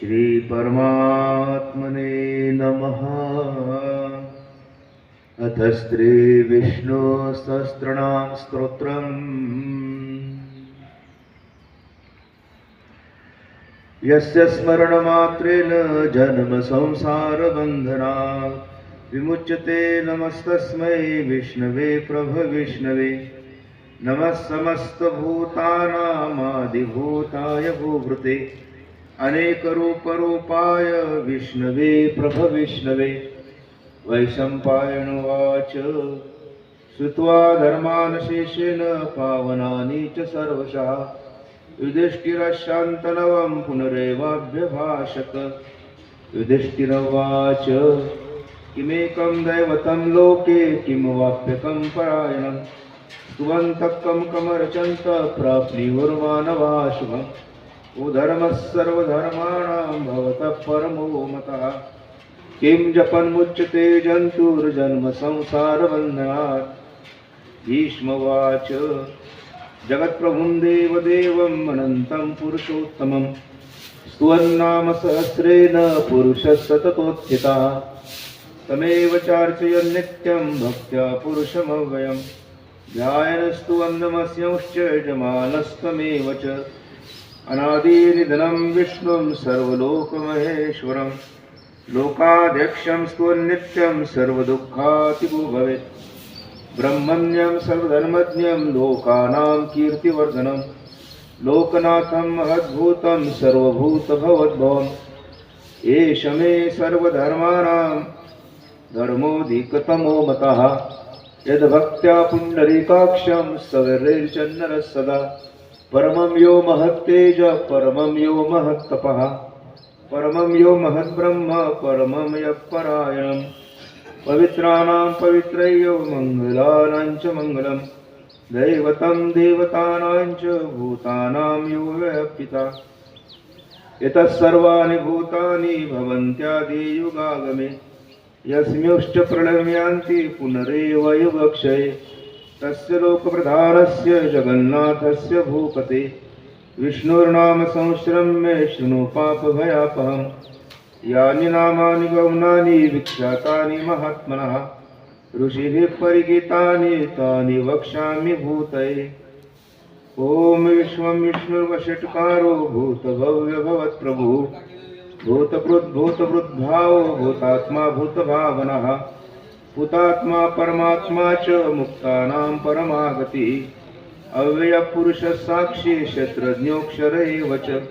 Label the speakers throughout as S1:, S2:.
S1: श्रीपरमात्मने नमः। अथ स्त्रीविष्णुसहस्रनाम स्तोत्रम्। यस्य स्मरणमात्रेण जन्मसंसारबन्धनात् विमुच्यते नमस्तस्मै विष्णवे प्रभविष्णवे नमः समस्तभूतानामादिभूताय भूभृते। अनेकरूपरूपाय विष्णवे प्रभविष्णवे वैशम्पायनुवाच श्रुत्वा धर्मानशेषेण पावनानि च सर्वशः। युधिष्ठिरशान्तनवं पुनरेवाभ्यभाषत युधिष्ठिरवाच किमेकं दैवतं लोके किं वाप्यकं परायणं स्तुवन्तः कं कमरचन्त प्राप्नियुर्मानवाशुभम् उधर्मः सर्वधर्माणां भवतः परमो मतः। किं जपन्मुच्यते जन्तुर्जन्म संसारबन्धनात् भीष्मवाच, जगत्प्रभुं देवदेवम् अनन्तं पुरुषोत्तमं स्तुवन्नाम सहस्रेण पुरुषः सततोत्थितः। तमेव चार्चयन् नित्यं भक्त्या पुरुषमव्ययम्। ध्यायनस्तुवन्दमस्यंश्च यजमानस्तमेव च। अनादिनिधनं विष्णुं सर्वलोकमहेश्वरं, लोकाध्यक्षं स्तुवन्नित्यं सर्वदुःखातिगो भवेत् ब्रह्मण्यं सर्वधर्मज्ञं लोकानां कीर्तिवर्धनं, लोकनाथं महद्भूतं सर्वभूतभवद्भवम् एष मे सर्वधर्माणां धर्मोऽधिकतमो मतः यद्भक्त्या पुण्डरीकाक्षं सदा। परमं यो महत्तेज परमं यो महत्तपः परमं यो महद्ब्रह्म परमं यः परायणम्। पवित्राणां पवित्रयो मङ्गलानां च मङ्गलं दैवतं देवतानां च भूतानां यो व्यापिता। यतः सर्वाणि भूतानि भवन्त्यादियुगागमे यस्मिंश्च प्रणम्यान्ति पुनरेव युगक्षये। तस्य लोकप्रधानस्य जगन्नाथस्य भूपते। विष्णुर्नाम संश्रम मे शृणु पापभयापहम् यानि नामानि गौनानि विख्यातानि महात्मनः। ऋषिभिः परिगीतानि तानि वक्ष्यामि भूतये। ॐ विश्वं विष्णुर्वषट्कारो भूतभव्यभवत्प्रभुः। भूतकृद्भूतवृद्भावो भूतात्मा भूतभावनः। हुतात्मा परमात्मा च मुक्तानां परमागतिः। अव्ययपुरुषः साक्षी शत्रज्ञोऽक्षर एव च।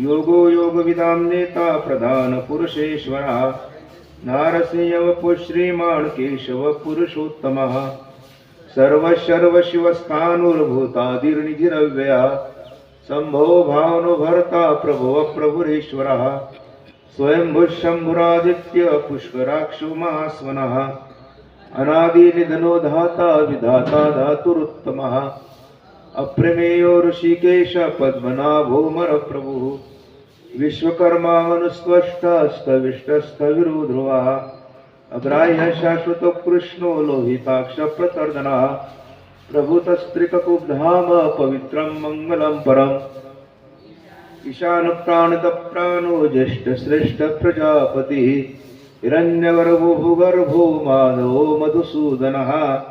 S1: योगो योगविदां नेता प्रधानपुरुषेश्वरः नारसिंहवपु श्रीमान् केशव पुरुषोत्तमः सर्वशर्वशिवस्थानुर्भूतादिर्निधिरव्ययः। शम्भो भावनो भर्ता प्रभुः प्रभुरेश्वरः स्वयंभुशम्भुरादित्य पुष्कराक्षो महास्वनः अनादिनिधनो धाता विधाता धातुरुत्तमः। अप्रमेयो ऋषिकेश पद्मनाभोमर प्रभुः विश्वकर्मा मनुस्त्वष्टस्तविष्टस्थविरो ध्रुवः अग्राह्य शाश्वतो कृष्णो लोहिताक्षप्रतर्दनः। प्रभुतस्त्रिककुब्धाम पवित्रं मङ्गलं परम् ईशानप्राणतप्राणो ज्येष्ठश्रेष्ठप्रजापतिः हिरण्यगर्भो भूगर्भो माधवो मधुसूदनः।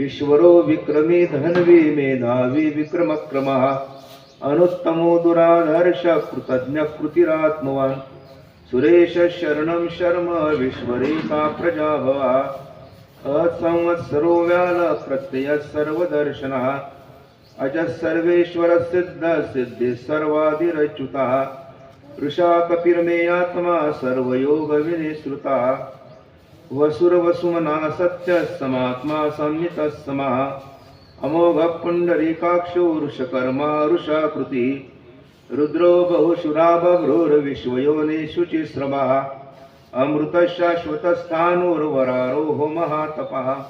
S1: ईश्वरो विक्रमी धन्वी मेधावी विक्रमक्रमः। अनुत्तमो दुराधर्ष कृतज्ञकृतिरात्मवान्। सुरेश शरणं शर्म विश्वरेका प्रजा भवा असंवत्सरो व्याल प्रत्ययः सर्वदर्शनः। अजः सर्वेश्वरः सिद्धः सिद्धिः सर्वादिरच्युतः वृषा कपिर्मेयात्मा सर्वयोगविनिश्रुतः वसुरवसुमना सत्यः समात्मा संहितः समः अमोघः पुण्डरीकाक्षो वृषकर्मा वृषाकृतिः रुद्रो बहुशुराभ्रूर्विश्वयोनिषु चिश्रमः। अमृतशाश्वतस्थाणुर्वरारोहो महातपः।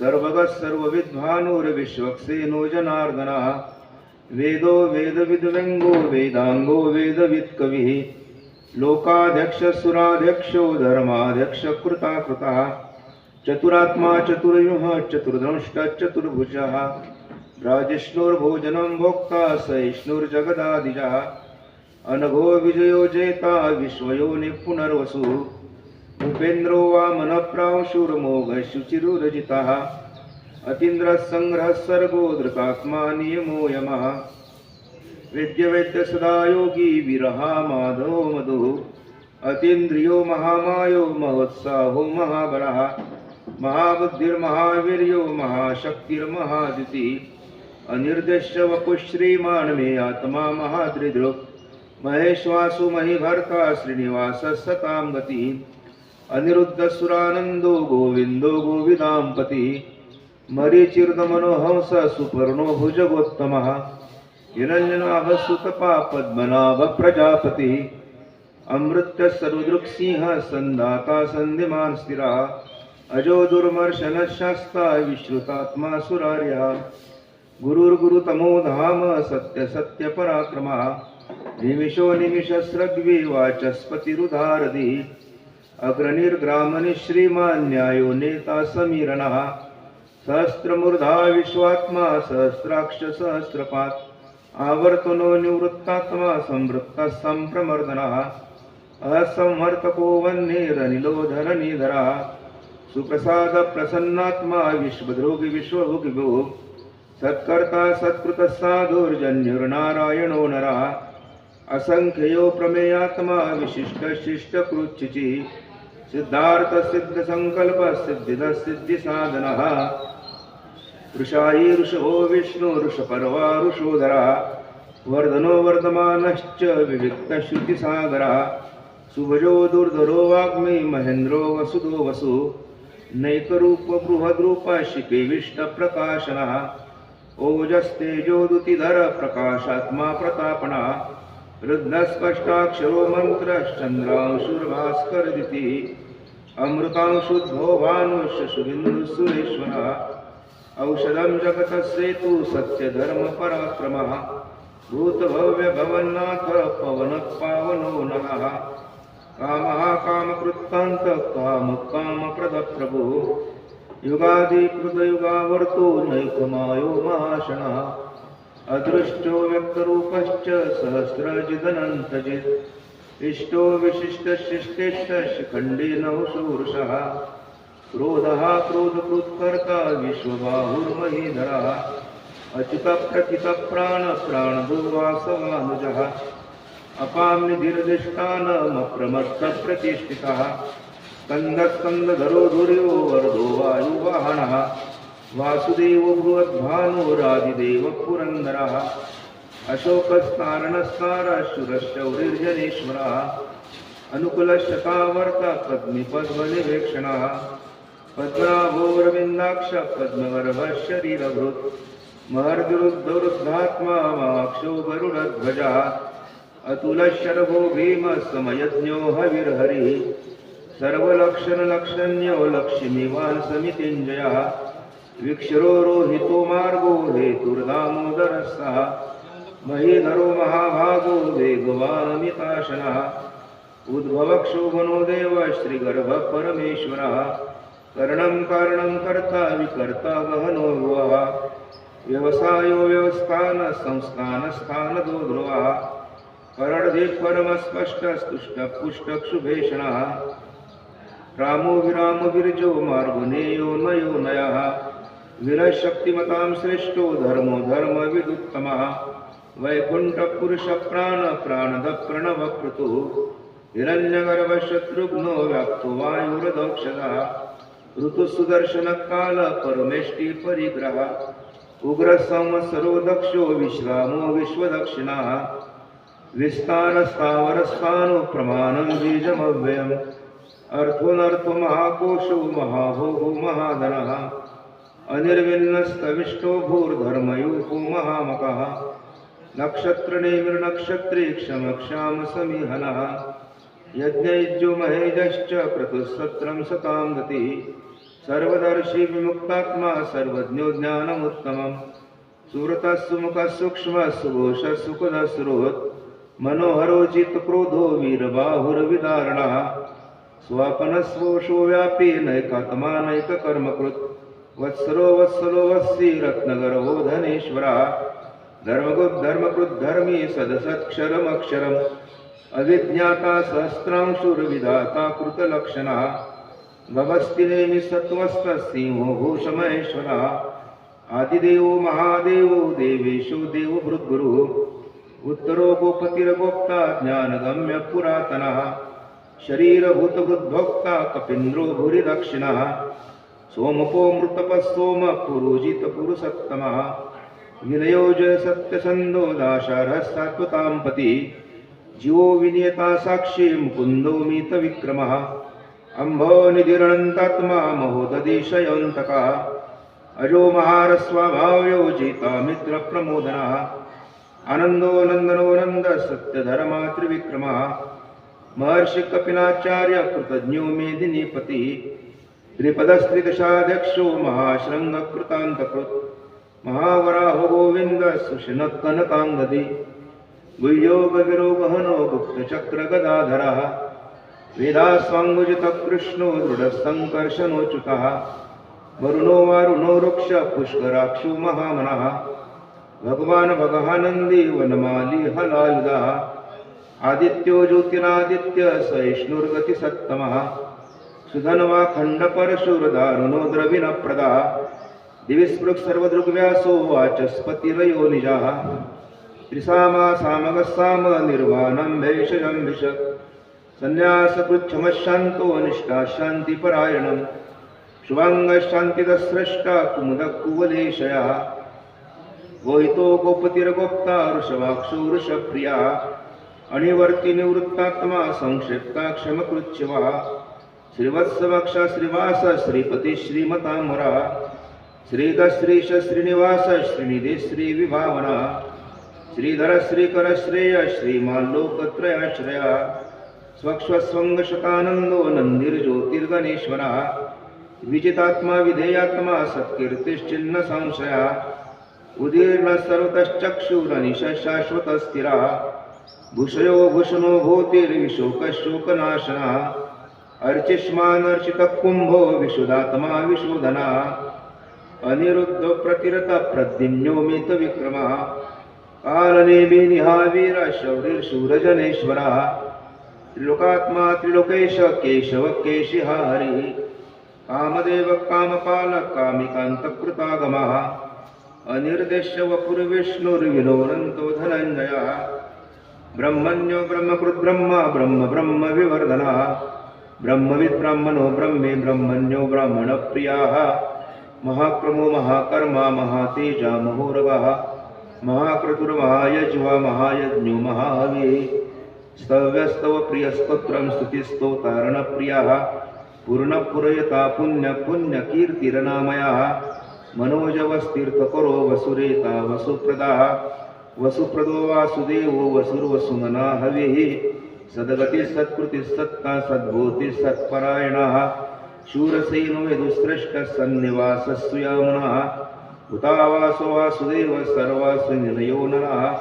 S1: सर्वगः सर्वविद्वानुर्विश्वक्सेनो जनार्दनः वेदो वेदविद्व्यङ्गो वेदाङ्गो वेदवित्कविः। लोकाध्यक्षसुराध्यक्षो धर्माध्यक्षकृताकृतः चतुरात्मा चतुर्युः चतुर्दंष्टचतुर्भुजः राजिष्णुर्भोजनं भोक्ता सहिष्णुर्जगदादिजः। अनघो विजयो जेता विश्वयोनि पुनर्वसु उपेन्द्रो वामनप्रांशुर्मोघ शुचिरुरजितः अतीन्द्रसङ्ग्रहः सर्गो धृतात्मा नियमो यमः। वेद्यवेद्य सदा योगी विरहा माधवो मधुः। अतीन्द्रियो महामायो महोत्साहो महाबलः। महाबुद्धिर्महावीर्यो महाशक्तिर्महादिति। अनिर्देश्य वपुः श्रीमान् मे आत्मा महादृदृक् महेश्वासु महीभर्ता श्रीनिवासः सतां गतिः। अनिरुद्धसुरानन्दो गोविन्दो गोविदाम्पतिः, मरीचिर्दमनोहंस सुपर्णो भुजगोत्तमः हिरण्यनाभसुतपा पद्मनाभ प्रजापतिः अमृत्य सर्वदृक्सिंह सन्दाता सन्धिमान् स्थिरा, अजो दुर्मर्शनशास्ता विश्रुतात्मा सुरार्या, गुरुर्गुरुतमो धाम सत्य सत्य पराक्रमः निमिषो निमिषस्रग्वी वाचस्पतिरुधारधि। अग्रनिर्ग्रामनि श्रीमान्यायो नेता समीरणः सहस्रमूर्धा विश्वात्मा सहस्राक्ष सहस्रपात् आवर्तनो निवृत्तात्मा संवृत्तः सम्प्रमर्दनः असंवर्तको वह्निरनिलोधरनिधरः सुप्रसादप्रसन्नात्मा विश्वद्रोगि विश्वभुगिभो सत्कर्ता सत्कृतः साधुर्जन्युर्नारायणो नरः असङ्ख्ययो प्रमेयात्मा विशिष्टशिष्टकृच्युचि सिद्धार्थसिद्धसङ्कल्पः सिद्धिदः सिद्धिसाधनः ऋषायी ऋषभो विष्णु ऋषपर्वा ऋषोधरः वर्धनो वर्धमानश्च विविक्तश्रुतिसागरः सुभजो दुर्धरो वाग्मी महेन्द्रो वसुधो वसु, नैकरूप बृहद्रूप शिपेविष्टप्रकाशनः ओजस्तेजोदुतिधर प्रकाशात्मा प्रतापणः रुद्रस्पष्टाक्षरो मन्त्रश्चन्द्रांशुर्भास्करदितिः अमृतांशुद्धो भानुशशुबिन्दुसुरेश्वरः औषधं जगतस्येतु सत्यधर्मपराक्रमः। भूतभव्यभवन्नाथ पवनः पावनो नः कामः कामकृत्तान्त, कामकामप्रदप्रभुः। युगादिकृतयुगावर्तो नैकमायो महाशनः अदृष्टो व्यक्तरूपश्च सहस्रजिदनन्तजित्। इष्टो विशिष्ट विशिष्टशिष्टेष्टशिखण्डेन शूर्षः क्रोधः क्रोधकृत्कर्ता विश्वबाहुर्महीधरः। अच्युतप्रथितप्राणप्राणभुवासवानुजः अपाम्निधिर्दिष्टानमप्रमत्तप्रतिष्ठितः। स्कन्दस्कन्दधरो धुर्यो वरदो वायुवाहनः वासुदेव बृहद्भानुरादिदेव पुरन्दरः अशोकस्तारणस्तारशुरशौरिर्जनेश्वरः अनुकुलशतावर्त पद्मिपद्मनिवेक्षणः पद्मनाभोरविन्दाक्ष पद्मगर्भः शरीरभृत् महर्दुरुद्धरुद्धात्मा माक्षो वरुणध्वजा अतुलशरभो भीमसमयज्ञो हविर्हरिः सर्वलक्षणलक्षण्यो लक्ष्मीवान् समितिञ्जयः विक्षरो रोहितो मार्गो हेतुर्दामोदरः महीधरो महाभागो वेगवानमिताशनः उद्भवक्षोभनो देव श्रीगर्भः परमेश्वरः करणं कारणं कर्ता विकर्ता गहनो ध्रुवः व्यवसायो व्यवस्थान संस्थानस्थानदो ध्रुवः। करडधिः परमस्पष्टस्तुष्टपुष्टक्षुभेषणः रामो विरामविर्जो मार्गुनेयो नयो नयः विरशक्तिमतां श्रेष्ठो धर्मो धर्म धर्मविदुत्तमः। वैकुण्ठपुरुषप्राणप्राणदप्रणवकृतुः। हिरण्यगर्भशत्रुघ्नो व्याप्तो वायुरदोक्षदः। ऋतुसुदर्शनकाल परमेष्टि परिग्रह उग्रसंवत्सरो दक्षो विश्रामो विश्वदक्षिणः। विस्तारस्थावरस्थानो प्रमाणं बीजमव्ययम्। अर्थोऽनर्थो महाकोशो महाभोगो महाधनः। अनिर्विन्नस्तविष्टो भूर्धर्मयूपो महामकः। नक्षत्रनेमिर्नक्षत्रे क्षमक्षाम समीहनः यज्ञयुज्यो महेजश्च क्रतुसत्रं सतां गतिः। सर्वदर्शी विमुक्तात्मा सर्वज्ञो ज्ञानमुत्तमम् सुरतः सुमुखः सूक्ष्मः, सुघोषः सुखदस्रोत् मनोहरो चित्तक्रोधो वीरबाहुर्विदारणः। स्वापनस्वोषो व्यापी नैकात्मा नैककर्मकृत्। वत्सरो वत्सलो वत्सी रत्नगर्भो धनेश्वरः। धर्मकृद्धर्मी सदसत्क्षरमक्षरम् अविज्ञाता सहस्रांशुर्विधाता कृतलक्षणा। गभस्ति नेमि सत्त्वस्तसिंहो भूषमहेश्वरः। आदिदेवो महादेवो देवेशो देवभृद्गुरुः। उत्तरो गोपतिर्गोप्ता ज्ञानगम्य पुरातनः। शरीरभूतभृद्भोक्ता कपीन्द्रो भूरिदक्षिणः। सोमपो मृतपः सोम पुरुजितपुरुषत्तमः। विनयो जय सत्यसन्धो दाशारः सात्वतां पति जीवो विनियता साक्षी मुकुन्दो मितविक्रमः। अम्भो निधिरनन्तात्मा महोदधिशयोऽन्तकः अजो महारस्वभाव्यो जिता मित्रप्रमोदनः। आनन्दो नन्दनो नन्द सत्यधर्मा त्रिविक्रमः महर्षि कपिलाचार्य कृतज्ञो मेदिनीपतिः त्रिपदस्त्रिदशाध्यक्षो महाशृङ्गकृतान्तकृत् महावराहो गोविन्द सुषिणकनकाङ्गदि गुह्योगविरोगहनो गुप्तचक्रगदाधरः वेदास्वाङ्गुजितकृष्णो दृढसङ्कर्षणोच्युतः वरुणो वारुणो वृक्ष पुष्कराक्षो महामनः भगवान् भगवानन्दी वनमाली हलायुधः आदित्यो ज्योतिरादित्य सहिष्णुर्गतिसत्तमः सुधन्वा खण्डपरशुरदारुणो द्रविणप्रदा दिविस्पृक् सर्वदृग्व्यासो वाचस्पतिरयो निजाः त्रिसामा सामगस्साम निर्वाणं भेषजं विशक् सन्न्यासकृच्छमशान्तो निष्ठा शान्तिपरायणम्। शुभाङ्गशान्तिदस्रष्टा कुमुदकुवलेशयः गोहितो गोपतिर्गोप्ता वृषभाक्षो वृषप्रिया अणिवर्ति निवृत्तात्मा संक्षिप्ता क्षमकृच्छिवः। श्रीवत्सवक्ष श्रीवास श्रीपति श्रीमतामरा। श्रीधश्रीश श्रीनिवास श्रीनिधि श्रीविभावना श्रीधर श्रीकर श्रेय श्रीमाल्लोकत्रयाश्रया, स्वक्ष्वस्वङ्गशतानन्दो नन्दिर्ज्योतिर्गणेश्वरः, विजितात्मा विधेयात्मा सत्कीर्तिश्चिन्न संशया उदीर्ण सर्वतश्चक्षुरनिश शाश्वतस्थिरा भूषयो भूषणो भूतिर्विशोकशोकनाशनः, अर्चिष्मानर्चितकुम्भो विशुदात्मा विशोधना अनिरुद्ध प्रतिरत प्रद्युम्नोमितविक्रमः कालनेमिनिहावीर शौरिर्शूरजनेश्वरः त्रिलोकात्मा त्रिलोकेश केशव केशिहा हरिः कामदेव कामपाल कामिकान्तकृतागमः अनिर्देश्य वपुर्विष्णुर्विनोरन्तो धनञ्जयः ब्रह्मण्यो ब्रह्मकृद्ब्रह्म ब्रह्म ब्रह्म विवर्धनः ब्रह्मविद् ब्राह्मणो ब्रह्मे ब्रह्मण्यो ब्राह्मणप्रियाः महाक्रमो महाकर्मा महातेजा महोरगः महाक्रतुर्महायज्वा महायज्ञो महाहविः स्तव्यस्तव प्रियस्तोत्रं स्तुतिस्तोतारणप्रियः, पूर्णपुरयता पुण्यपुण्यकीर्तिरनामयः मनोजवस्तीर्थकरो वसुरेता वसुप्रदाः। वसुप्रदो वासुदेवो वसुर्वसुमना हविः। सद्गतिः सत्कृतिः सत्ता सद्भूतिः सत्परायणः। शूरसेनो यदुस्रष्टः सन्निवासस्वयामुनः उतावासो वासुदेव सर्वास्वनिलयो नरः।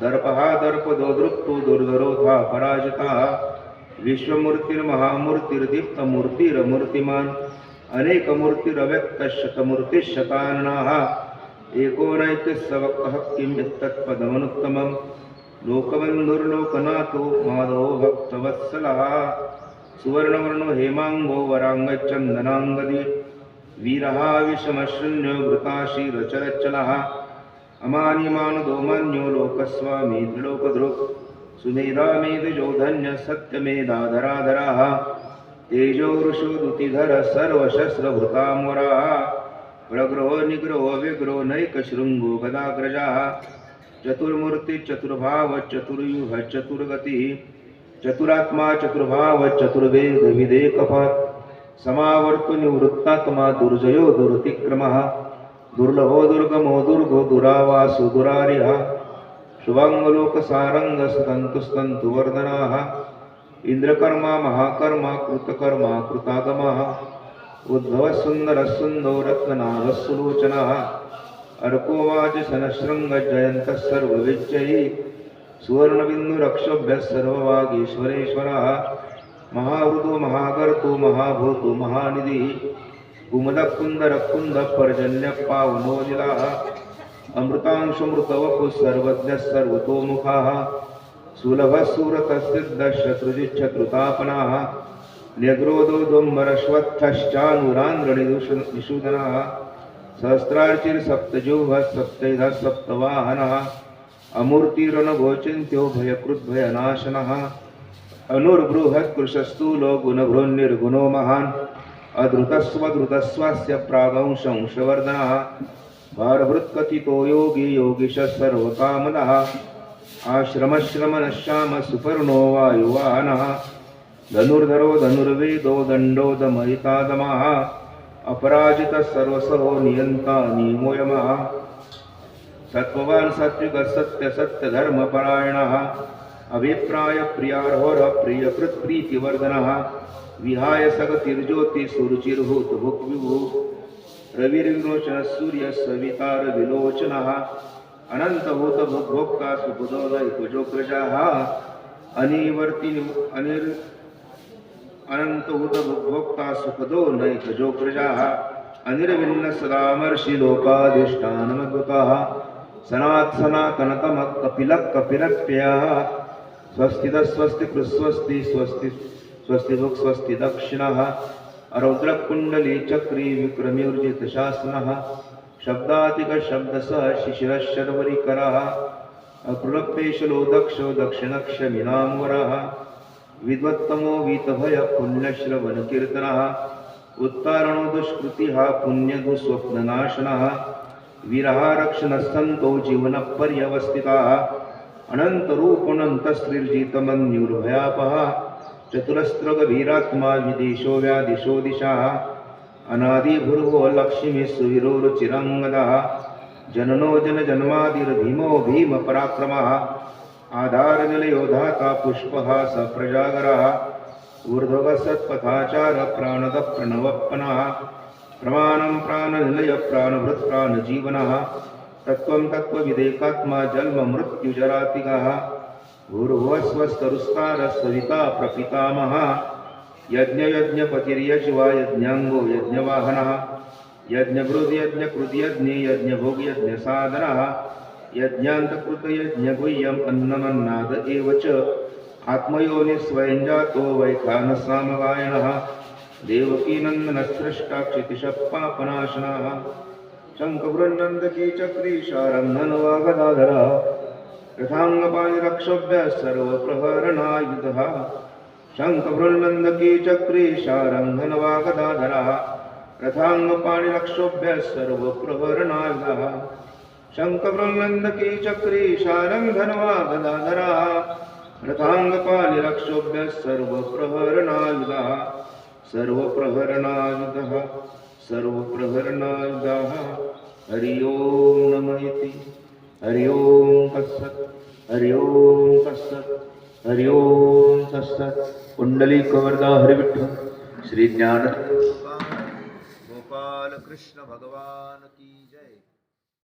S1: दर्पः दर्पदो दृक्तो दुर्धरोधा पराजितः। विश्वमूर्तिर्महामूर्तिर्दीप्तमूर्तिरमूर्तिमान्। अनेकमूर्तिरव्यक्तशतमूर्तिशतान्नाः। एकोनैक्यसवक्तः किं यत्तत्पदमनुत्तमं लोकबन्धुर्लोकनाथो माधवो भक्तवत्सलः सुवर्णवर्णो हेमाङ्गो वराङ्गचन्दनाङ्गदी। वीरः विषमशृण्यो वृताशीरचरचलः अमानिमानदो मन्यो लोकस्वामी त्रिलोकधृक् सुमेधामेधजो धन्य सत्यमेधाधराधराः। तेजो वृषो दुतिधर सर्वशस्त्रभृताम्बराः प्रग्रहो निग्रहो विग्रहो नैकशृङ्गो गदाग्रजाः। चतुर्मूर्तिश्चतुर्भाव चतुर्युह चतुर्गतिः। चतुरात्मा चतुर्भाव चतुर्वेदविदेकपात् समावर्तु निवृत्तात्मा दुर्जयो दुरतिक्रमः। दुर्लभो दुर्गमो दुर्गो दुरावासो दुरार्यः शुभाङ्गलोकसारङ्गस्तन्तुस्तन्तुवर्धनाः इन्द्रकर्मा महाकर्मा कृतकर्मा कृतागमः। उद्भवसुन्दरसुन्दो रत्ननाभस्सुलोचनः अर्कोवाच सनशृङ्गजयन्तः सर्वविजयी सुवर्णबिन्दुरक्षोभ्यः सर्ववागीश्वरेश्वरः महावृतो महागर्तो, महाभूतो, महानिधिः कुमुदकुन्दरकुन्दपर्जन्यपावनोजिलाः अमृतांशमृतवपुः सर्वज्ञः सर्वतोमुखाः। सुलभः सुरतस्थिद्धशत्रुजिच्छत्रुतापनाः न्यग्रोधो दुम्बरश्वत्थश्चानुरान्द्रणिदुषूदनाः सहस्रार्चिर्सप्तजोहः सप्तैधः सप्तवाहनः। अमूर्तिरनगोचिन्त्यो भयकृद्भयनाशनः अनुर्बृहत्कृशस्थूलो गुणभृन्निर्गुणो महान् अधृतस्वधृतस्वास्य प्रागंशंशवर्धनः भारभृत्कथितो योगी योगिशः सर्वकामदः आश्रमश्रमनश्याम सुपर्णो वायुवाहनः धनुर्धरो धनुर्वेदो दण्डो दमयितादमः। अपराजितः सर्वसहो नियन्ता नियमो यमः। सत्त्ववान् सात्विकः सत्यसत्यधर्मपरायणः अभिप्रायप्रियार्होरप्रियकृत्प्रीतिवर्धनः विहाय सगतिर्ज्योतिसुरुचिर्भूतभुक्विभुः रविर्विलोचनः सूर्यः सवितारविलोचनः अनन्तभूतभुग्भोक्ता सुखदोदयकुजोग्रजाः अनिवर्ति अनिर् अनन्तभूतभुग्भोक्ता सुखदो नैकजोग्रजाः अनिर्विन्न सदामर्षि लोकाधिष्ठानमद्भुतः। सनात् सनातनतमः कपिलः कपिलप्ययः स्वस्तिदः स्वस्ति कृस्वस्ति स्वस्ति स्वस्ति भुक् स्वस्ति दक्षिणः रौद्रकुण्डली चक्री विक्रम्यूर्जितशासनः शब्दातिकशब्दसः शिशिरः शर्वरिकरः। अकृलपेशलो दक्षो दक्षिणक्षमिनाम्बरः। विद्वत्तमो वीतभय पुण्यश्रवणकीर्तनः। उत्तारणो दुष्कृतिः पुण्यदुस्वप्ननाशनः वीरः रक्षणस्तन्तो जीवनपर्यवस्थिताः। अनन्तरूपणन्तस्त्रिर्जितमन्युर्भयापः चतुरस्त्रगभीरात्मा विदेशो व्यादिशो दिशाः। अनादिभुर्वो लक्ष्मीः सुविरोरुचिरङ्गदः जननो जनजन्मादिर्भीमो भीमपराक्रमः। आधारनिलयो धाता पुष्पः स प्राणदः प्रणवप्पनः प्रमाणं प्राणनिलय प्राणभृत् प्राणजीवनः तत्त्वं तत्त्वविदेकात्मा जन्ममृत्युजरातिगः भूर्भुवस्वस्तरुस्तारः सविता प्रपितामहः यज्ञयज्ञपतिर्यज्वा यज्ञाङ्गो यज्ञवाहनः यज्ञभृद्यज्ञकृद्यज्ञे यज्ञभोग्यज्ञसाधनः यज्ञान्तकृतयज्ञगुह्यम् अन्नमन्नाद एव च आत्मयोनि स्वयं जातो वैखानसामगायनः देवकीनन्दनस्रष्टा क्षितिशः पापनाशनः शङ्खवृन्नन्दकी चक्रीशारन्धनवागदाधरः रथाङ्गपाणिरक्षोभ्यः सर्वप्रहरणायुधः शङ्खवृन्नन्दकी चक्रीशारन्धनवागदाधरः रथाङ्गपाणिरक्षोभ्यः सर्वप्रहरणायुधः शङ्खवृन्नन्दकी चक्रीशारन्धनवागदाधरः रथाङ्गपाणिरक्षोभ्यः सर्वप्रहरणायुधः। सर्वप्रहरणायुधः सर्वप्रहरणायुधः। हरि ओं नम इति हरि ओं तत्सत्, हरि ओं तत्सत्, हरि ओं तत्सत्। कुण्डली कवर्दा हरिविठ्ठल श्रीज्ञान गोपाल कृष्ण भगवान की